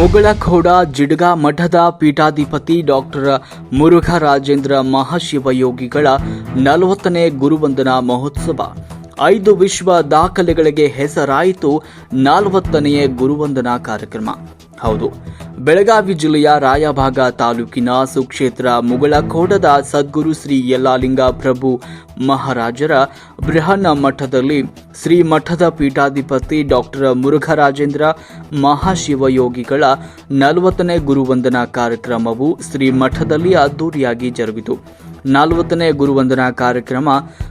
ಮುಗಳಖೋಡ ಜಿಡ್ಗ ಮಠದ ಪೀಠಾಧಿಪತಿ ಡಾಕ್ಟರ್ ಮುರುಘರಾಜೇಂದ್ರ ಮಹಾಶಿವಯೋಗಿಗಳ ನಲವತ್ತನೇ ಗುರುವಂದನಾ ಮಹೋತ್ಸವ. ಐದು ವಿಶ್ವ ದಾಖಲೆಗಳಿಗೆ ಹೆಸರಾಯಿತು ನಲವತ್ತನೆಯ ಗುರುವಂದನಾ ಕಾರ್ಯಕ್ರಮ. ಹೌದು. ಬೆಳಗಾವಿ ಜಿಲ್ಲೆಯ ರಾಯಭಾಗ ತಾಲೂಕಿನ ಸುಕ್ಷೇತ್ರ ಮುಗಳಕೋಟದ ಸದ್ಗುರು ಶ್ರೀ ಯಲ್ಲಾಲಿಂಗ ಪ್ರಭು ಮಹಾರಾಜರ ಬೃಹನ್ನ ಮಠದಲ್ಲಿ ಶ್ರೀ ಮಠದ ಪೀಠಾಧಿಪತಿ ಡಾಕ್ಟರ್ ಮುರುಘರಾಜೇಂದ್ರ ಮಹಾಶಿವಯೋಗಿಗಳ ನಲವತ್ತನೇ ಗುರುವಂದನಾ ಕಾರ್ಯಕ್ರಮವು ಶ್ರೀ ಮಠದಲ್ಲಿ ಅದ್ದೂರಿಯಾಗಿ ಜರುಗಿತು. ನಲವತ್ತನೇ ಗುರುವಂದನಾ ಕಾರ್ಯಕ್ರಮ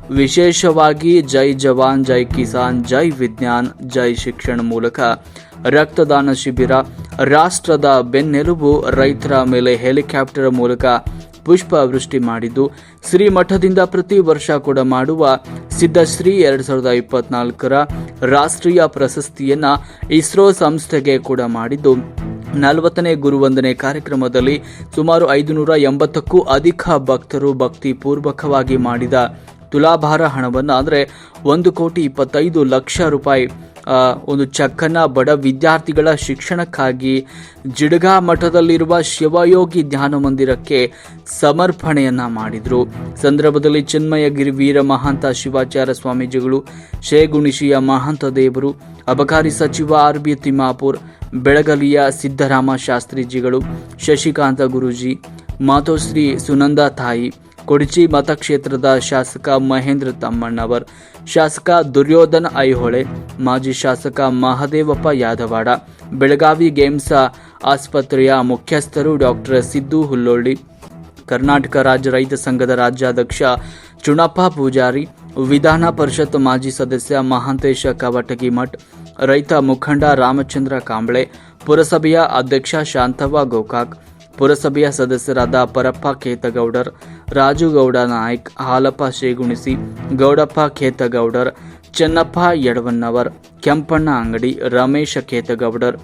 ವಿಶೇಷವಾಗಿ ಜೈ ಜವಾನ್, ಜೈ ಕಿಸಾನ್, ಜೈ ವಿಜ್ಞಾನ್, ಜೈ ಶಿಕ್ಷಣ ಮೂಲಕ ರಕ್ತದಾನ ಶಿಬಿರ, ರಾಷ್ಟ್ರದ ಬೆನ್ನೆಲುಬು ರೈತರ ಮೇಲೆ ಹೆಲಿಕಾಪ್ಟರ್ ಮೂಲಕ ಪುಷ್ಪವೃಷ್ಟಿ ಮಾಡಿದ್ದು, ಶ್ರೀಮಠದಿಂದ ಪ್ರತಿ ವರ್ಷ ಕೂಡ ಮಾಡುವ ಸಿದ್ಧಶ್ರೀ ಎರಡ್ ಸಾವಿರದ ಇಪ್ಪತ್ನಾಲ್ಕರ ರಾಷ್ಟ್ರೀಯ ಪ್ರಶಸ್ತಿಯನ್ನ ಇಸ್ರೋ ಸಂಸ್ಥೆಗೆ ಕೂಡ ಮಾಡಿದ್ದು. ನಲವತ್ತನೇ ಗುರುವಂದನೆ ಕಾರ್ಯಕ್ರಮದಲ್ಲಿ ಸುಮಾರು ಐದುನೂರ ಎಂಬತ್ತಕ್ಕೂ ಅಧಿಕ ಭಕ್ತರು ಭಕ್ತಿ ಪೂರ್ವಕವಾಗಿ ಮಾಡಿದ ತುಲಾಭಾರ ಹಣವನ್ನು ಅಂದರೆ ಒಂದು ಕೋಟಿ ಇಪ್ಪತ್ತೈದು ಲಕ್ಷ ರೂಪಾಯಿ ಒಂದು ಚಕ್ಕನ ಬಡ ವಿದ್ಯಾರ್ಥಿಗಳ ಶಿಕ್ಷಣಕ್ಕಾಗಿ ಜಿಡ್ಗಾ ಮಠದಲ್ಲಿರುವ ಶಿವಯೋಗಿ ಧ್ಯಾನ ಮಂದಿರಕ್ಕೆ ಸಮರ್ಪಣೆಯನ್ನ ಮಾಡಿದ್ರು. ಸಂದರ್ಭದಲ್ಲಿ ಚಿನ್ಮಯಗಿರಿ ವೀರ ಮಹಾಂತ ಶಿವಾಚಾರ್ಯ ಸ್ವಾಮೀಜಿಗಳು, ಶೇಗುಣಿಶಿಯ ಮಹಾಂತ ದೇವರು, ಅಬಕಾರಿ ಸಚಿವ ಆರ್ ಬಿ ತಿಮ್ಮಾಪುರ್, ಬೆಳಗಲಿಯ ಸಿದ್ದರಾಮ ಶಾಸ್ತ್ರೀಜಿಗಳು, ಶಶಿಕಾಂತ ಗುರೂಜಿ, ಮಾತೋಶ್ರೀ ಸುನಂದ ತಾಯಿ ಕೊಡಚಿ ಮತಕ್ಷೇತ್ರದ ಶಾಸಕ ಮಹೇಂದ್ರ ತಮ್ಮಣ್ಣವರ್, ಶಾಸಕ ದುರ್ಯೋಧನ ಐಹೊಳೆ, ಮಾಜಿ ಶಾಸಕ ಮಹದೇವಪ್ಪ ಯಾದವಾಡ, ಬೆಳಗಾವಿ ಗೇಮ್ಸ್ ಆಸ್ಪತ್ರೆಯ ಮುಖ್ಯಸ್ಥರು ಡಾಕ್ಟರ್ ಸಿದ್ದು ಹುಲ್ಲೊಳ್ಳಿ, ಕರ್ನಾಟಕ ರಾಜ್ಯ ರೈತ ಸಂಘದ ರಾಜ್ಯಾಧ್ಯಕ್ಷ ಚುಣಪ್ಪ ಪೂಜಾರಿ, ವಿಧಾನ ಪರಿಷತ್ ಮಾಜಿ ಸದಸ್ಯ ಮಹಾಂತೇಶ ಕವಟಗಿ ಮಠ್, ರೈತ ಮುಖಂಡ ರಾಮಚಂದ್ರ ಕಾಂಬಳೆ, ಪುರಸಭೆಯ ಅಧ್ಯಕ್ಷ ಶಾಂತವ್ವ ಗೋಕಾಕ್, ಪುರಸಭೆಯ ಸದಸ್ಯರಾದ ಪರಪ್ಪ ಖೇತಗೌಡರ್ ರಾಜುಗೌಡ ನಾಯ್ಕ್, ಹಾಲಪ್ಪ ಶೇಗುಣಿಸಿ ಗೌಡಪ್ಪ ಖೇತಗೌಡರ್, ಚೆನ್ನಪ್ಪ ಯಡವನ್ನವರ್, ಕೆಂಪಣ್ಣ ಅಂಗಡಿ ರಮೇಶ ಖೇತಗೌಡರ್,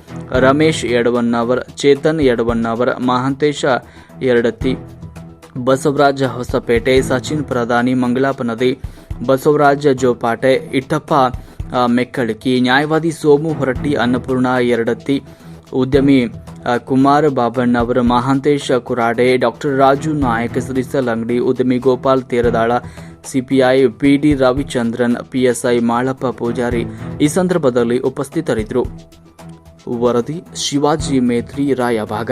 ರಮೇಶ್ ಯಡವನ್ನವರ್, ಚೇತನ್ ಯಡವನ್ನವರ್, ಮಹಾಂತೇಶ ಎರಡತ್ತಿ, ಬಸವರಾಜ ಹೊಸಪೇಟೆ, ಸಚಿನ್ ಪ್ರಧಾನಿ ಮಂಗಳಾಪನದಿ ಬಸವರಾಜ ಜೋಪಾಟೆ, ಇಟ್ಟಪ್ಪ ಮೆಕ್ಕಳಿಕಿ ನ್ಯಾಯವಾದಿ ಸೋಮು ಹೊರಟ್ಟಿ, ಅನ್ನಪೂರ್ಣ ಎರಡತ್ತಿ, ಉದ್ಯಮಿ ಆ, ಬಾಬಣ್ಣ ಅವರು ಮಹಾಂತೇಶ ಕುರಾಡೆ ಡಾಕ್ಟರ್ ರಾಜು ನಾಯಕ್ ಶ್ರೀ ಅಂಗಡಿ ಉದ್ಯಮಿ Gopal Teradal CPI P D Ravichandran PSI Malappa Pujari ಈ ಸಂದರ್ಭದಲ್ಲಿ ಉಪಸ್ಥಿತರಿದ್ದರು. ವರದಿ ಶಿವಾಜಿ ಮೇತ್ರಿ ರಾಯಭಾಗ.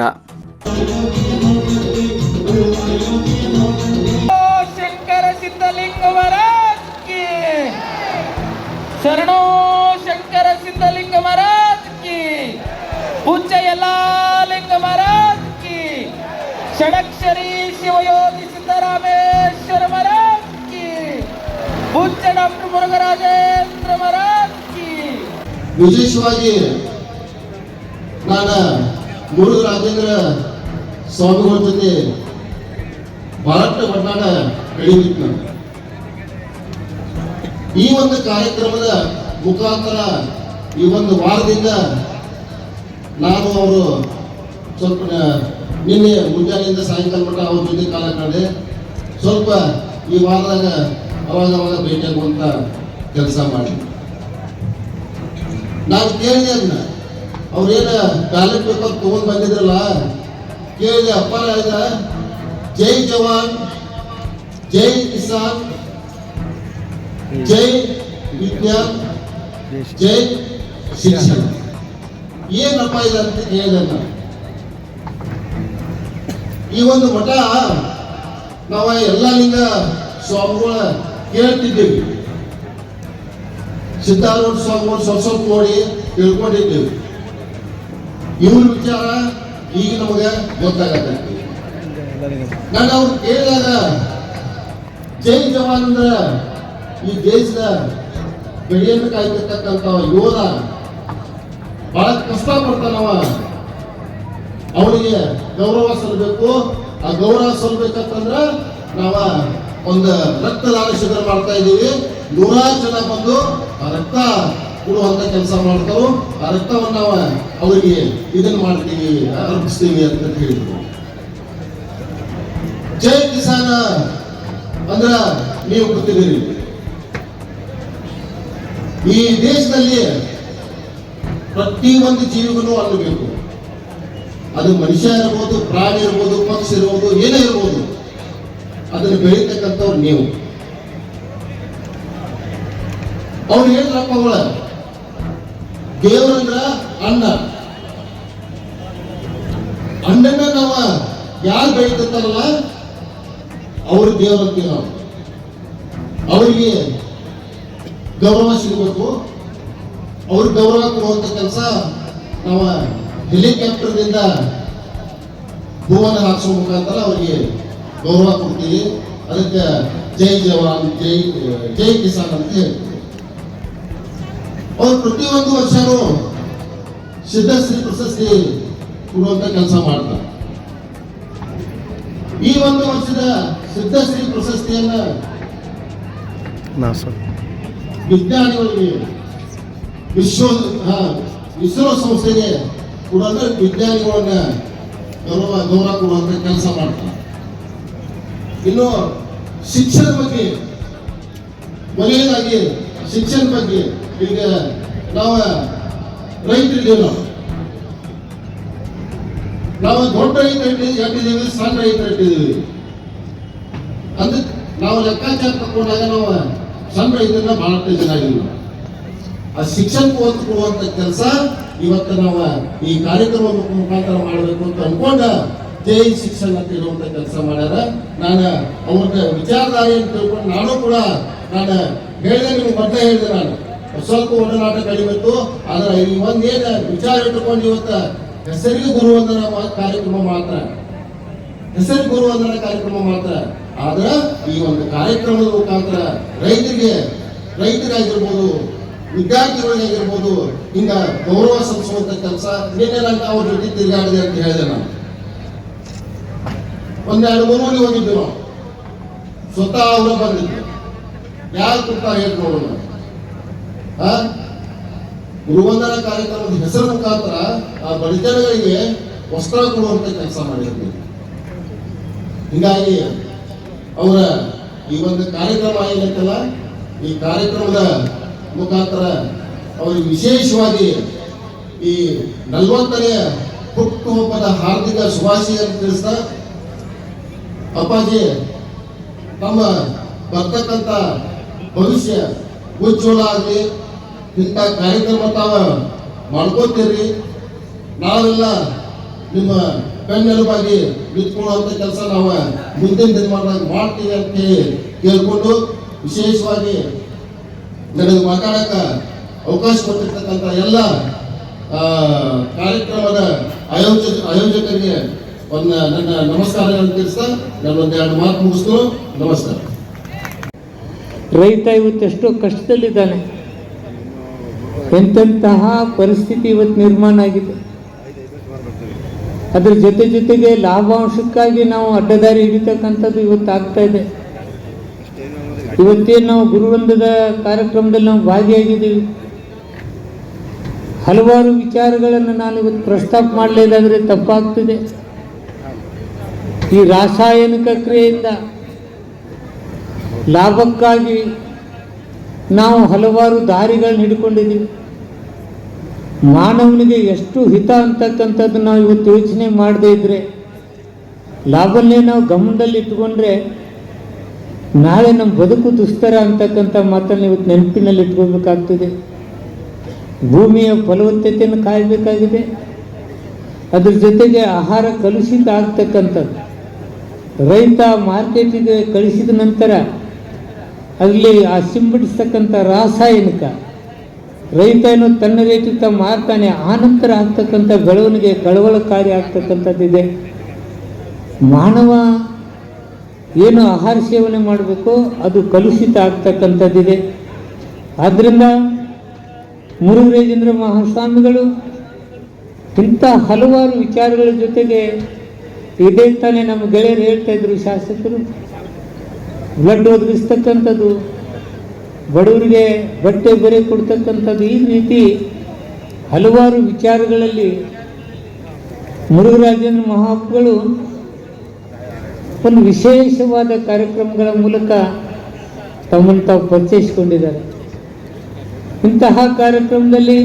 ಶರಣೋ ಷಡಕ್ಷರಿ ಶಿವಯೋಗಿ ಸಿದ್ದರಾಮೇಶ್ವರ ಮರಾಕಿ. ಪೂಜ್ಯ ಡಾಕ್ಟರ್ ಮುರುಘರಾಜೇಂದ್ರ ಮರಾಕಿ. ವಿಶೇಷವಾಗಿ ನಾನು ಮುರುಘರಾಜೇಂದ್ರ ಸ್ವಾಮಿಗಳ ಜೊತೆ ಬಹಳಷ್ಟು ಒಡನಾಟ ನಾನು ಈ ಒಂದು ಕಾರ್ಯಕ್ರಮದ ಮುಖಾಂತರ ಈ ಒಂದು ವಾರದಿಂದ ನಾನು ಅವರು ಸ್ವಲ್ಪ ನಿನ್ನೆ ಮುಂಜಾನೆಯಿಂದ ಸಾಯಂಕಾಲ ಮಟ್ಟ ಅವ್ರ ಜೊತೆ ಕಾಲ ಕಳೆದೆ. ಸ್ವಲ್ಪ ಈ ವಾರದಾಗ ಅವಾಗ ಅವಾಗ ಭೇಟಿಯಾಗುವಂಥ ಕೆಲಸ ಮಾಡಿ ನಾನು ಕೇಳಿದೆ ಅದನ್ನ. ಅವ್ರೇನ ಬ್ಯಾಲೆಟ್ ಪೇಪರ್ ತಗೊಂಡ್ ಬಂದಿದ್ರಲ್ಲ, ಕೇಳಿದೆ, ಅಪ್ಪ ಹೇಳಿದ ಜೈ ಜವಾನ್, ಜೈ ಕಿಸಾನ್, ಜೈ ವಿಜ್ಞಾನ್, ಜೈ ಶಿಕ್ಷಣ. ಏನಪ್ಪ ಇದೆ ಅಂತ ಕೇಳಿದೆ ನಾನು. ಈ ಒಂದು ಮಠ, ನಾವು ಎಲ್ಲ ಲಿಂಗ ಸ್ವಾಮಿಗಳ ಕೇಳ್ತಿದ್ದೀವಿ. ಸಿದ್ಧಾರೂಢ ಸ್ವಾಮಿಗಳು ಸ್ವಲ್ಪ ಸ್ವಲ್ಪ ನೋಡಿ ತಿಳ್ಕೊಂಡಿದ್ದೀವಿ. ಇವ್ರ ವಿಚಾರ ಈಗ ನಮಗೆ ಗೊತ್ತಾಗತ್ತೆ. ನಾನು ಅವ್ರು ಕೇಳಿದಾಗ, ಜೈ ಜವಾನ್ ಅಂದ್ರ ಈ ದೇಶದ ಬೆಳೆಯನ್ನು ಕಾಯ್ತಿರ್ತಕ್ಕಂಥ ಯೋಧ. ಬಹಳ ಕಷ್ಟ ಪಡ್ತಾನವ. ಅವನಿಗೆ ಗೌರವ ಸಲ್ಲಬೇಕು ಆ ಗೌರವ ಸಲ್ಲಬೇಕಂತಂದ್ರೆ ನಾವ ಒಂದು ರಕ್ತದಾನ ಶಿಬಿರ ಮಾಡ್ತಾ ಇದ್ದೀವಿ. ನೂರಾರು ಜನ ಬಂದು ಆ ರಕ್ತ ಕೊಡುವಂತ ಕೆಲಸ ಮಾಡ್ತಾರೋ. ಆ ರಕ್ತವನ್ನು ನಾವು ಅವರಿಗೆ ಇದನ್ನ ಮಾಡ್ತೀವಿ, ಅರ್ಪಿಸ್ತೀವಿ ಅಂತ ಹೇಳಿದ್ರು. ಜೈ ಕಿಸಾನ. ಅಂದ್ರ ನೀವು ಗೊತ್ತಿದ್ದೀರಿ ಈ ದೇಶದಲ್ಲಿ ಪ್ರತಿ ಒಂದು ಜೀವಿಗೂ ಅನ್ನ ಬೇಕು. ಅದು ಮನುಷ್ಯ ಇರ್ಬೋದು, ಪ್ರಾಣಿ ಇರ್ಬೋದು, ಪಕ್ಷಿ ಇರ್ಬೋದು, ಏನೇ ಇರ್ಬೋದು, ಅದನ್ನು ಬೆಳೀತಕ್ಕಂಥವ್ರು ನೀವು. ಅವ್ರು ಹೇಳಿದ್ರಪ್ಪ ಅವಳ ದೇವರಂದ್ರ ಅಣ್ಣ ಅಣ್ಣನ ನಾವ ಯಾರು ಬೆಳೀತಾರಲ್ಲ ಅವರು ದೇವರಂತೀವಿ ನಾವು ಅವರಿಗೆ ಗೌರವ ಸಿಗಬೇಕು. ಅವ್ರಿಗೆ ಗೌರವ ಕೊಡುವಂತ ಕೆಲಸ ನಾವು ಹೆಲಿಕಾಪ್ಟರ್ದಿಂದ ಭೂವನ ಹಾರಿಸೋ ಮುಖಾಂತರ ಅವರಿಗೆ ಗೌರವ ಕೊಡ್ತೀವಿ. ಅದಕ್ಕೆ ಜೈ ಜವಾನ್ ಜೈ ಜೈ ಕಿಸಾನ್ ಅಂತ ಹೇಳ್ತೀವಿ. ಅವ್ರು ಪ್ರತಿಯೊಂದು ವರ್ಷನೂ ಸಿದ್ಧಶ್ರೀ ಪ್ರಶಸ್ತಿ ಕೊಡುವಂತ ಕೆಲಸ ಮಾಡ್ತಾರೆ. ಈ ಒಂದು ವರ್ಷದ ಸಿದ್ಧಶ್ರೀ ಪ್ರಶಸ್ತಿಯನ್ನ ವಿಜ್ಞಾನಿಗಳಿಗೆ ವಿಶ್ವ ಇಸ್ರೋ ಸಂಸ್ಥೆಗೆ ಕೊಡುವಂತ ವಿಜ್ಞಾನಿಗಳನ್ನ ಗೌರವ ಗೌರವ ಕೊಡುವಂತ ಕೆಲಸ ಮಾಡ್ತಾರೆ. ಇನ್ನು ಶಿಕ್ಷಣ ಬಗ್ಗೆ, ಮೊದಲನೇದಾಗಿ ಶಿಕ್ಷಣ ಬಗ್ಗೆ ಈಗ ನಾವು ರೈತರಿದ್ದೀವಿ ನಾವು. ನಾವು ದೊಡ್ಡ ರೈತ ಇಟ್ಟಿದ್ದೀವಿ ಸಣ್ಣ ರೈತ ಇಟ್ಟಿದ್ದೀವಿ ಅದಕ್ಕೆ ನಾವು ಲೆಕ್ಕಾಚಾರ ತಗೊಂಡಾಗ ನಾವು ಸಣ್ಣ ರೈತರನ್ನ ಬಹಳಷ್ಟು ಚೆನ್ನಾಗಿಲ್ಲ ಆ ಶಿಕ್ಷಣ ಒತ್ತು ಕೊಡುವಂತ ಕೆಲಸ ಇವತ್ತು ನಾವು ಈ ಕಾರ್ಯಕ್ರಮದ ಮುಖಾಂತರ ಮಾಡಬೇಕು ಅಂತ ಅನ್ಕೊಂಡ ಜೈ ಶಿಕ್ಷಣ ಅಂತ ಕೆಲಸ ಮಾಡ್ಯಾರ. ನಾನು ಅವ್ರ ವಿಚಾರಧಾರೆಯನ್ನು ತಿಳ್ಕೊಂಡು ನಾನು ಕೂಡ ನಾನು ಹೇಳಿದೆ, ನಿಮ್ಗೆ ಮೊದಲೇ ಹೇಳಿದೆ ನಾನು. ಸ್ವಲ್ಪ ಒಡನಾಟ ನಾಟ ಇತ್ತು ಆದ್ರೆ ಈ ಒಂದೇನು ವಿಚಾರ ಇಟ್ಟುಕೊಂಡು ಇವತ್ತ ಹೆಸರಿಗೆ ಗುರುವಂದನ ಕಾರ್ಯಕ್ರಮ ಮಾತ್ರ. ಹೆಸರು ಗುರುವಂದನ ಕಾರ್ಯಕ್ರಮ ಮಾತ್ರ. ಆದ್ರೆ ಈ ಒಂದು ಕಾರ್ಯಕ್ರಮದ ಮುಖಾಂತರ ರೈತರಿಗೆ, ರೈತರಾಗಿರ್ಬೋದು ವಿದ್ಯಾರ್ಥಿಗಳಿಗಾಗಿರ್ಬೋದು ಹಿಂಗ ಗೌರವ ಸಲ್ಲಿಸುವಂತ ಕೆಲಸ ಅಂತ ಅವ್ರ ಜೊತೆ ತಿರುಗಾಡಿದೆ ಅಂತ ಹೇಳಿದೆ ನಾನು. ಒಂದೆರಡು ಮೂರು ಹೋಗಿದ್ವಿ ನಾವು ಸ್ವತಃ ಅವರ ಬಂದಿದ್ದು ಯಾರು ಕೊಡ್ತಾರೆ ಹೇಳಿ ನೋಡೋಣ? ಗುರುವಂದನ ಕಾರ್ಯಕ್ರಮದ ಹೆಸರು ಮುಖಾಂತರ ಆ ಬಡಜನಗಳಿಗೆ ವಸ್ತ್ರ ಕೊಡುವಂತ ಕೆಲಸ ಮಾಡಿದ್ವಿ ಹೀಗಾಗಿ ಅವರ ಈ ಒಂದು ಕಾರ್ಯಕ್ರಮ ಏನಂತಲ್ಲ ಈ ಕಾರ್ಯಕ್ರಮದ ಮುಖಾಂತರ ಅವರಿಗೆ ವಿಶೇಷವಾಗಿ ಈ ನಲವತ್ತನೇ ಹುಟ್ಟುಹಬ್ಬದ ಹಾರ್ದಿಕ ಶುಭಾಶಯನ್ನು ತಿಳಿಸ್ತಾ ಅಪ್ಪಾಜಿ, ತಮ್ಮ ಬರ್ತಕ್ಕಂಥ ಭವಿಷ್ಯ ಉಜ್ವಲ ಆಗಲಿ, ಇಂಥ ಕಾರ್ಯಕ್ರಮ ತಾವ ಮಾಡ್ಕೋತೀರಿ. ನಾವೆಲ್ಲ ನಿಮ್ಮ ಬೆನ್ನೆಲುಬಾಗಿ ನಿಂತ್ಕೊಳ್ಳುವಂಥ ಕೆಲಸ ನಾವು ಮುಂದಿನ ದಿನಮಾನದಾಗ ಮಾಡ್ತೀವಿ ಅಂತ ಹೇಳಿ ಕೇಳ್ಕೊಂಡು ವಿಶೇಷವಾಗಿ ನನಗೆ ಮಾತಾಡಕ ಅವಕಾಶ ಕೊಟ್ಟಿರ್ತಕ್ಕಂಥ ಎಲ್ಲ ಕಾರ್ಯಕ್ರಮದ ಆಯೋಜ, ಆಯೋಜಕರಿಗೆ ಒಂದು, ನನ್ನ ನಮಸ್ಕಾರಗಳನ್ನು ತಿಳಿಸ್ತಾ ನಾನು ಎರಡು ಮಾತು ಮುಗಿಸ್ತು. ನಮಸ್ಕಾರ. ರೈತ ಇವತ್ತು ಎಷ್ಟೋ ಕಷ್ಟದಲ್ಲಿದ್ದಾನೆ. ಎಂತೆಂತಹ ಪರಿಸ್ಥಿತಿ ಇವತ್ತು ನಿರ್ಮಾಣ ಆಗಿದೆ. ಅದ್ರ ಜೊತೆ ಜೊತೆಗೆ ಲಾಭಾಂಶಕ್ಕಾಗಿ ನಾವು ಅಡ್ಡದಾರಿ ಹಿಡಿತಕ್ಕಂಥದ್ದು ಇವತ್ತು ಆಗ್ತಾ ಇದೆ. ಇವತ್ತೇನು ನಾವು ಗುರುವೃಂದದ ಕಾರ್ಯಕ್ರಮದಲ್ಲಿ ನಾವು ಭಾಗಿಯಾಗಿದ್ದೀವಿ. ಹಲವಾರು ವಿಚಾರಗಳನ್ನು ನಾನು ಇವತ್ತು ಪ್ರಸ್ತಾಪ ಮಾಡಲೇದಾದರೆ ತಪ್ಪಾಗ್ತದೆ. ಈ ರಾಸಾಯನಿಕ ಕ್ರಿಯೆಯಿಂದ ಲಾಭಕ್ಕಾಗಿ ನಾವು ಹಲವಾರು ದಾರಿಗಳನ್ನ ಹಿಡ್ಕೊಂಡಿದ್ದೀವಿ. ಮಾನವನಿಗೆ ಎಷ್ಟು ಹಿತ ಅಂತಕ್ಕಂಥದ್ದು ನಾವು ಇವತ್ತು ಯೋಚನೆ ಮಾಡದೇ ಇದ್ದರೆ ಲಾಭನ್ನೇ ನಾವು ಗಮನದಲ್ಲಿ ಇಟ್ಕೊಂಡ್ರೆ ನಾಳೆ ನಮ್ಮ ಬದುಕು ದುಸ್ತರ ಅಂತಕ್ಕಂಥ ಮಾತನ್ನು ಇವತ್ತು ನೆನಪಿನಲ್ಲಿ ಇಟ್ಕೋಬೇಕಾಗ್ತದೆ ಭೂಮಿಯ ಫಲವತ್ತತೆಯನ್ನು ಕಾಯಬೇಕಾಗಿದೆ. ಅದ್ರ ಜೊತೆಗೆ ಆಹಾರ ಕಲುಷಿತ ಆಗ್ತಕ್ಕಂಥದ್ದು. ರೈತ ಮಾರ್ಕೆಟಿಗೆ ಕಳಿಸಿದ ನಂತರ ಅಲ್ಲಿ ಆ ಸಿಂಪಡಿಸ್ತಕ್ಕಂಥ ರಾಸಾಯನಿಕ, ರೈತ ತನ್ನ ರೇಟಿಗೆ ತ ಮಾರ್ತಾನೆ, ಆ ನಂತರ ಆಗ್ತಕ್ಕಂಥ ಬೆಳವಣಿಗೆ ಕಳವಳಕಾರಿ ಆಗ್ತಕ್ಕಂಥದ್ದಿದೆ. ಮಾನವ ಏನು ಆಹಾರ ಸೇವನೆ ಮಾಡಬೇಕು, ಅದು ಕಲುಷಿತ ಆಗ್ತಕ್ಕಂಥದ್ದಿದೆ. ಆದ್ದರಿಂದ ಮುರುಘರಾಜೇಂದ್ರ ಮಹಾಸ್ವಾಮಿಗಳು ಇಂಥ ಹಲವಾರು ವಿಚಾರಗಳ ಜೊತೆಗೆ ಇದೇ ತಾನೇ ನಮ್ಮ ಗೆಳೆಯರು ಹೇಳ್ತಾ ಇದ್ರು ಶಾಸಕರು. ಬ್ಲಡ್ ಒದಗಿಸ್ತಕ್ಕಂಥದ್ದು, ಬಡವರಿಗೆ ಬಟ್ಟೆ ಬೆರೆ ಕೊಡ್ತಕ್ಕಂಥದ್ದು, ಈ ರೀತಿ ಹಲವಾರು ವಿಚಾರಗಳಲ್ಲಿ ಮುರುಘರಾಜೇಂದ್ರ ಮಹಾಪ್ಗಳು ಒಂದು ವಿಶೇಷವಾದ ಕಾರ್ಯಕ್ರಮಗಳ ಮೂಲಕ ತಮ್ಮನ್ನು ತಾವು ಪರಿಚಯಿಸಿಕೊಂಡಿದ್ದಾರೆ. ಇಂತಹ ಕಾರ್ಯಕ್ರಮದಲ್ಲಿ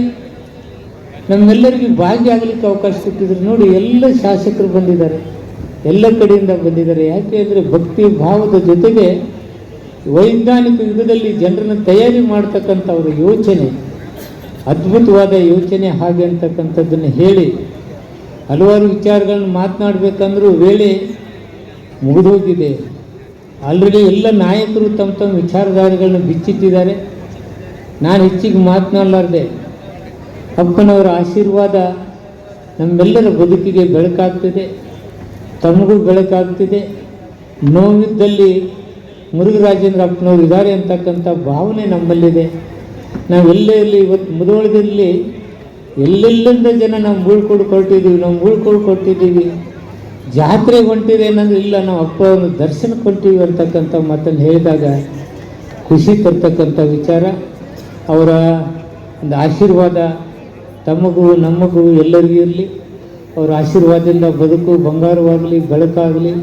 ನಮ್ಮೆಲ್ಲರಿಗೂ ಭಾಗಿಯಾಗಲಿಕ್ಕೆ ಅವಕಾಶ ಸಿಕ್ಕಿದ್ರು ನೋಡಿ, ಎಲ್ಲ ಶಾಸಕರು ಬಂದಿದ್ದಾರೆ, ಎಲ್ಲ ಕಡೆಯಿಂದ ಬಂದಿದ್ದಾರೆ. ಯಾಕೆ ಅಂದರೆ ಭಕ್ತಿ ಭಾವದ ಜೊತೆಗೆ ವೈಜ್ಞಾನಿಕ ಯುಗದಲ್ಲಿ ಜನರನ್ನು ತಯಾರಿ ಮಾಡ್ತಕ್ಕಂಥ ಅವರ ಯೋಚನೆ, ಅದ್ಭುತವಾದ ಯೋಚನೆ ಹಾಗೆ ಅಂತಕ್ಕಂಥದ್ದನ್ನು ಹೇಳಿ, ಹಲವಾರು ವಿಚಾರಗಳನ್ನು ಮಾತನಾಡಬೇಕಂದ್ರೂ ವೇಳೆ ಮುಗಿದೋಗಿದೆ. ಆಲ್ರೆಡಿ ಎಲ್ಲ ನಾಯಕರು ತಮ್ಮ ತಮ್ಮ ವಿಚಾರಧಾರೆಗಳನ್ನ ಬಿಚ್ಚಿಟ್ಟಿದ್ದಾರೆ. ನಾನು ಹೆಚ್ಚಿಗೆ ಮಾತನಾಡಲಾರ್ದೆ. ಅಪ್ಪನವರ ಆಶೀರ್ವಾದ ನಮ್ಮೆಲ್ಲರ ಬದುಕಿಗೆ ಬೆಳಕಾಗ್ತಿದೆ. ತಮಗೂ ಬೆಳಕಾಗ್ತಿದೆ. ನೋವಿದ್ದಲ್ಲಿ ಮುರುಘರಾಜೇಂದ್ರ ಅಪ್ಪನವರು ಇದ್ದಾರೆ ಅಂತಕ್ಕಂಥ ಭಾವನೆ ನಮ್ಮಲ್ಲಿದೆ. ನಾವೆಲ್ಲೇ ಇರಲಿ, ಇವತ್ತು ಮುದೋಳದಲ್ಲಿ ಎಲ್ಲೆಲ್ಲಿಂದ ಜನ ನಾವು ಬೀಳ್ಕೊಡು ಕೊಟ್ಟಿದ್ದೀವಿ ನಾವು ಬೀಳ್ಕೊಡು ಕೊಟ್ಟಿದ್ದೀವಿ. ಜಾತ್ರೆಗೆ ಹೊಂಟಿದೆ ಏನಂದ್ರೆ ಇಲ್ಲ, ನಾವು ಒಂದು ದರ್ಶನ ಕೊಟ್ಟಿವಿ ಅಂತಕ್ಕಂಥ ಮಾತನ್ನು ಹೇಳಿದಾಗ ಖುಷಿ ತರ್ತಕ್ಕಂಥ ವಿಚಾರ. ಅವರ ಒಂದು ಆಶೀರ್ವಾದ ತಮಗೂ ನಮಗೂ ಎಲ್ಲರಿಗೂ ಇರಲಿ. ಅವರ ಆಶೀರ್ವಾದದಿಂದ ಬದುಕು ಬಂಗಾರವಾಗಲಿ, ಬೆಳಕಾಗಲಿ.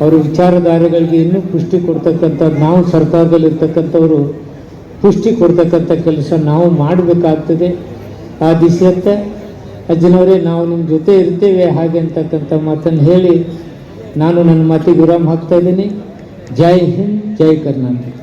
ಅವರ ವಿಚಾರಧಾರೆಗಳಿಗೆ ಇನ್ನೂ ಪುಷ್ಟಿ ಕೊಡ್ತಕ್ಕಂಥ, ನಾವು ಸರ್ಕಾರದಲ್ಲಿರ್ತಕ್ಕಂಥವರು ಪುಷ್ಟಿ ಕೊಡ್ತಕ್ಕಂಥ ಕೆಲಸ ನಾವು ಮಾಡಬೇಕಾಗ್ತದೆ. ಆ ದಿಶೆಯತ್ತ ಅಜ್ಜನವರೇ, ನಾವು ನಿಮ್ಮ ಜೊತೆ ಇರ್ತೇವೆ. ಹಾಗೆ ಅಂತಕ್ಕಂಥ ಮಾತನ್ನು ಹೇಳಿ ನಾನು ನನ್ನ ಮಾತಿಗೆ ವಿರಾಮ ಹಾಕ್ತಾ ಇದ್ದೀನಿ. ಜೈ ಹಿಂದ್, ಜೈ ಕರ್ನಾಟಕ.